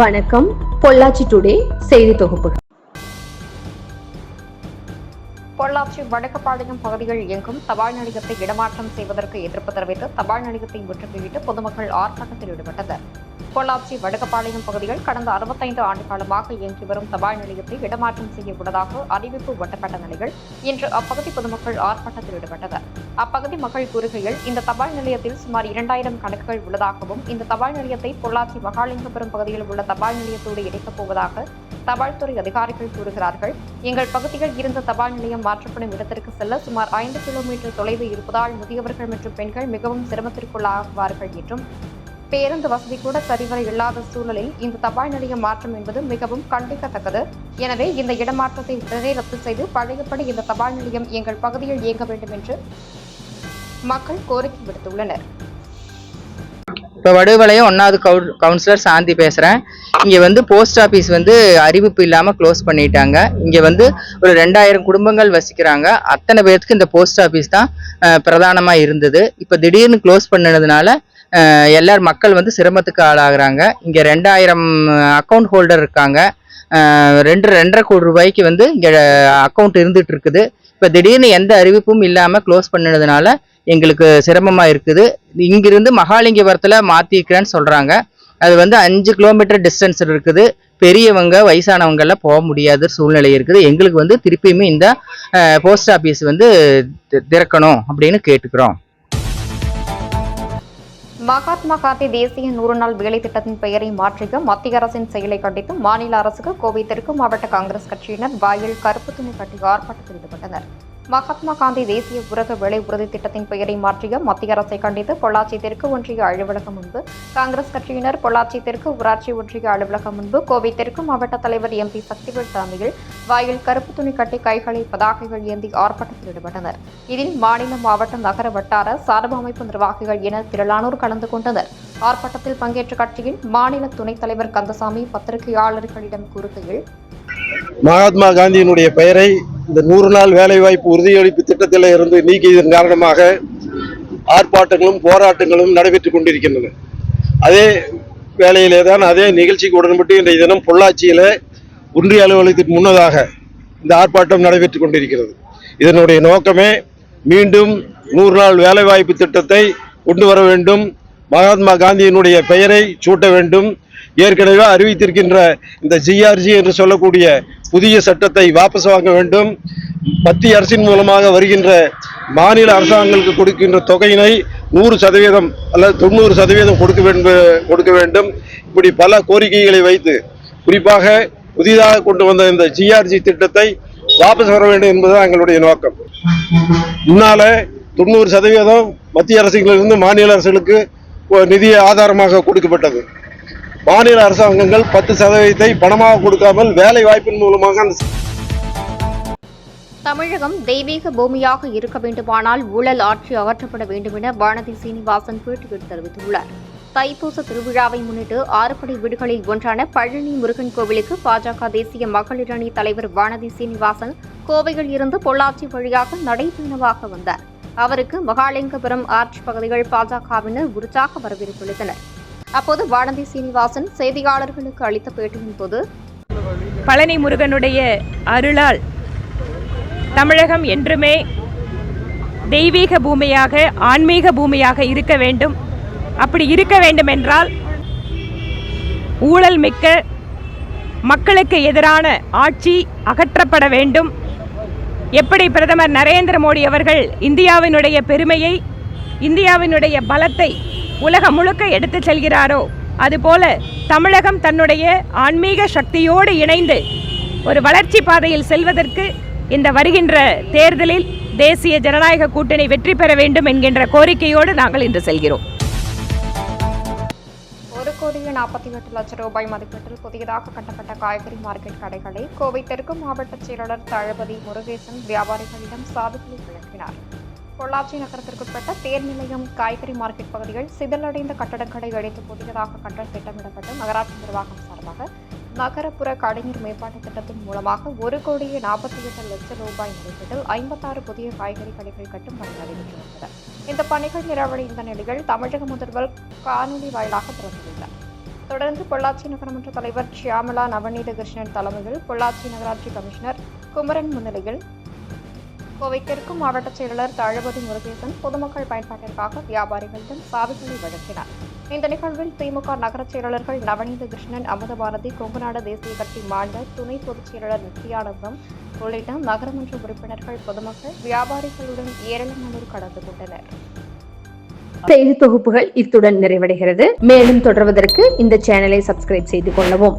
வணக்கம். பொள்ளாச்சி டுடே செய்தி தொகுப்பு. பொள்ளாச்சி வடக்குப்பாளையம் பகுதிகள் எங்கும் தபால் நிலையத்தை இடமாற்றம் செய்வதற்கு எதிர்ப்பு தெரிவித்து தபால் நிலையத்தை முற்றுகையிட்டு பொதுமக்கள் ஆர்ப்பாட்டத்தில் ஈடுபட்டனர். பொள்ளாச்சி வடக்குப்பாளையம் பகுதிகள் கடந்த அறுபத்தைந்து ஆண்டு காலமாக இயங்கி வரும் தபால் நிலையத்தை இடமாற்றம் செய்ய உள்ளதாக அறிவிப்பு ஒட்டப்பட்ட நிலையில் இன்று அப்பகுதி பொதுமக்கள் ஆர்ப்பாட்டத்தில் ஈடுபட்டனர். அப்பகுதி மக்கள் கூறுகையில் இந்த தபால் நிலையத்தில் சுமார் இரண்டாயிரம் கணக்குகள் உள்ளதாகவும் இந்த தபால் நிலையத்தை பொள்ளாச்சி மகாலிங்கபுரம் பகுதியில் உள்ள தபால் நிலையத்தோடு இணைக்கப் போவதாக தபால்துறை அதிகாரிகள் கூறுகிறார்கள். எங்கள் பகுதியில் இருந்த தபால் நிலையம் மாற்றப்படும் இடத்திற்கு செல்ல சுமார் ஐந்து கிலோமீட்டர் தொலைவு இருப்பதால் முதியவர்கள் மற்றும் பெண்கள் மிகவும் சிரமத்திற்குள்ளாகுவார்கள் என்றும் பேருந்து வசதி கூட சரிவர இல்லாத சூழலில் இந்த தபால் நிலைய மாற்றம் என்பது மிகவும் கண்டிக்கத்தக்கது. எனவே இந்த இடமாற்றத்தை உடனே ரத்து செய்து பழையபடி இந்த தபால் நிலையம் எங்கள் பகுதியில் இயங்க வேண்டும் என்று மக்கள் கோரிக்கை விடுத்துள்ளனர். இப்போ வடுவலையும் ஒன்றாவது கவு கவுன்சிலர் சாந்தி பேசுகிறேன் இங்கே வந்து போஸ்ட் ஆஃபீஸ் வந்து அறிவிப்பு இல்லாமல் க்ளோஸ் பண்ணிட்டாங்க. இங்கே வந்து ஒரு ரெண்டாயிரம் குடும்பங்கள் வசிக்கிறாங்க. அத்தனை பேர்த்துக்கு இந்த போஸ்ட் ஆஃபீஸ் தான் பிரதானமாக இருந்தது. இப்போ திடீர்னு க்ளோஸ் பண்ணதுனால எல்லார் மக்கள் வந்து சிரமத்துக்கு ஆளாகிறாங்க. இங்கே ரெண்டாயிரம் அக்கௌண்ட் ஹோல்டர் இருக்காங்க. ரெண்டு ரெண்டரை கோடி ரூபாய்க்கு வந்து இங்கே அக்கௌண்ட் இருந்துகிட்டு இருக்குது இப்போ திடீர்னு எந்த அறிவிப்பும் இல்லாமல் க்ளோஸ் பண்ணதுனால எங்களுக்கு சிரமமாக இருக்குது. இங்கிருந்து மகாலிங்கபுரத்தில் மாற்றிக்கிறேன்னு சொல்கிறாங்க அது வந்து அஞ்சு கிலோமீட்டர் டிஸ்டன்ஸ் இருக்குது. பெரியவங்க வயசானவங்கெல்லாம் போக முடியாத சூழ்நிலை இருக்குது. எங்களுக்கு வந்து திருப்பியுமே இந்த போஸ்ட் ஆஃபீஸ் வந்து திறக்கணும் அப்படின்னு கேட்டுக்கிறோம். மகாத்மா காந்தி தேசிய நூறு நாள் வேலை திட்டத்தின் பெயரை மாற்றிய மத்திய அரசின் செயலை கண்டித்து மாநில அரசுக்கு கோவை தெற்கு மாவட்ட காங்கிரஸ் கட்சியினர் வாயில் கருப்பு துணி கட்டி ஆர்ப்பாட்டத்தில் ஈடுபட்டனர். மகாத்மா காந்தி தேசிய ஊரக வேலை உறுதி திட்டத்தின் பெயரை மாற்றிய மத்திய அரசை கண்டித்து பொள்ளாச்சி தெற்கு ஒன்றிய அலுவலகம் முன்பு. காங்கிரஸ் கட்சியினர் பொள்ளாச்சி தெற்கு ஊராட்சி ஒன்றிய அலுவலகம் முன்பு கோவை தெற்கு மாவட்ட தலைவர் எம்பி சக்திவேல் தலைமையில் வாயில் கருப்பு துணி கட்டி கைகளை பதாகைகள் ஏந்தி ஆர்ப்பாட்டத்தில் ஈடுபட்டனர். இதில் மாநில மாவட்ட நகர வட்டார சார்பு அமைப்பு நிர்வாகிகள் என திரளானோர் கலந்து கொண்டனர். ஆர்ப்பாட்டத்தில் பங்கேற்ற கட்சியின் மாநில துணைத் தலைவர் கந்தசாமி பத்திரிகையாளர்களிடம் கூறுகையில் மகாத்மா காந்தியினுடைய பெயரை இந்த நூறு நாள் வேலைவாய்ப்பு உறுதியளிப்பு திட்டத்தில் இருந்து நீக்கியதன் காரணமாக ஆர்ப்பாட்டங்களும் போராட்டங்களும் நடைபெற்று கொண்டிருக்கின்றன. அதே வேலையிலே தான் அதே நிகழ்ச்சிக்கு உடன்பட்டு இன்றைய தினம் பொள்ளாச்சியில் ஒன்றிய அலுவலகத்திற்கு முன்னதாக இந்த ஆர்ப்பாட்டம் நடைபெற்று கொண்டிருக்கிறது. இதனுடைய நோக்கமே மீண்டும் நூறு நாள் வேலைவாய்ப்பு திட்டத்தை கொண்டு வர வேண்டும். மகாத்மா காந்தியினுடைய பெயரை சூட்ட வேண்டும். ஏற்கனவே அறிவித்திருக்கின்ற இந்த ஜிஆர்ஜி என்று சொல்லக்கூடிய புதிய சட்டத்தை வாபஸ் வாங்க வேண்டும். மத்திய அரசின் மூலமாக வருகின்ற மாநில அரசாங்கங்களுக்கு கொடுக்கின்ற தொகையினை நூறு சதவீதம் அல்லது தொண்ணூறு சதவீதம் கொடுக்க வேண்டும் கொடுக்க வேண்டும். இப்படி பல கோரிக்கைகளை வைத்து குறிப்பாக புதிதாக கொண்டு வந்த இந்த ஜிஆர்ஜி திட்டத்தை வாபஸ் வர வேண்டும் என்பதுதான் எங்களுடைய நோக்கம். முன்னால தொண்ணூறு சதவீதம் மத்திய அரசுகளிலிருந்து மாநில அரசுகளுக்கு நிதி ஆதாரமாக கொடுக்கப்பட்டது. மாநில அரசாங்கங்கள் பத்து சதவீதத்தை பணமாக கொடுக்காமல் வேலை வாய்ப்பின் மூலமாக தமிழகம் தெய்வீக பூமியாக இருக்க வேண்டுமானால் ஊழல் ஆட்சி அகற்றப்பட வேண்டும் என வானதி சீனிவாசன் பேட்டியில் தெரிவித்துள்ளார். தைப்பூச திருவிழாவை முன்னிட்டு ஆறுபடை வீடுகளில் ஒன்றான பழனி முருகன் கோவிலுக்கு பாஜக தேசிய மகளிரணி தலைவர் வானதி சீனிவாசன் கோவையில் இருந்து பொள்ளாச்சி வழியாக நடைபயணமாக வந்தார். அவருக்கு மகாலிங்கபுரம் ஆர்ச் பகுதிகள் பாஜகவினர் உற்சாக வரவேற்பளித்தனர். அப்போது வானதி சீனிவாசன் செய்தியாளர்களுக்கு அளித்த பேட்டியின் போது பழனி முருகனுடைய அருளால் தமிழகம் என்றுமே தெய்வீக பூமியாக ஆன்மீக பூமியாக இருக்க வேண்டும். அப்படி இருக்க வேண்டும் என்றால் ஊழல் மிக்க மக்களுக்கு எதிரான ஆட்சி அகற்றப்பட வேண்டும். எப்படி பிரதமர் நரேந்திர மோடி அவர்கள் இந்தியாவினுடைய பெருமையை இந்தியாவினுடைய பலத்தை உலகம் முழுக்க எடுத்துச் செல்கிறாரோ அதுபோல தமிழகம் தன்னுடைய ஆன்மீக சக்தியோடு இணைந்து ஒரு வளர்ச்சி பாதையில் செல்வதற்கு இந்த வருகின்ற தேர்தலில் தேசிய ஜனநாயக கூட்டணி வெற்றி பெற வேண்டும் என்கின்ற கோரிக்கையோடு நாங்கள் இன்று செல்கிறோம். ஒரு கோடியே நாற்பத்தி எட்டு லட்சம் ரூபாய் மதிப்பீட்டில் புதியதாக கட்டப்பட்ட காய்கறி மார்க்கெட் கடைகளை கோவை தெற்கு மாவட்ட செயலாளர் தளபதி முருகேசன் வியாபாரிகளிடம் சாதுகளை விளக்கினார் பொள்ளாச்சி நகரத்திற்குட்பட்ட தேர் நிலையம் காய்கறி மார்க்கெட் பகுதிகள் சிதலடைந்த கட்டடங்களை அழித்து புதியதாக கட்ட திட்டமிடப்பட்டு நகராட்சி நிர்வாகம் சார்பாக நகரப்புற கடைநீர் மேம்பாட்டு திட்டத்தின் மூலமாக ஒரு கோடியே நாற்பத்தி எட்டு லட்சம் ரூபாய் மதிப்பீட்டில் ஐம்பத்தாறு புதிய காய்கறி கடைகள் கட்டும் பணி நடைபெற்று இந்த பணிகள் நிறைவடைந்த நிலையில் தமிழக முதல்வர் காணொலி வாயிலாக திறந்துள்ளார். தொடர்ந்து தொடர்ந்து பொள்ளாச்சி நகரமன்ற தலைவர் ஷியாமலா நவநீத கிருஷ்ணன் தலைமையில் பொள்ளாச்சி நகராட்சி கமிஷனர் குமரன் முன்னிலையில் கோவை தெற்கு மாவட்ட செயலாளர் தளபதி முருகேசன் பொதுமக்கள் பயன்பாட்டிற்காக வியாபாரிகளிடம் சாவிகளை வழங்கினார். இந்த நிகழ்வில் திமுக நகரச் செயலாளர்கள் நவநீத கிருஷ்ணன் அமுதபாரதி கொங்குநாடு தேசிய கட்சி மாநில துணை பொதுச் செயலாளர் நித்யானந்தம் உள்ளிட்ட நகரமன்ற உறுப்பினர்கள் பொதுமக்கள் வியாபாரிகளுடன் ஏராளமானோர் கலந்து கொண்டனர். செய்தி தொகுப்புகள் இத்துடன் நிறைவடைகிறது. மேலும் தொடர்வதற்கு இந்த சேனலை சப்ஸ்கிரைப் செய்து கொள்ளவும்.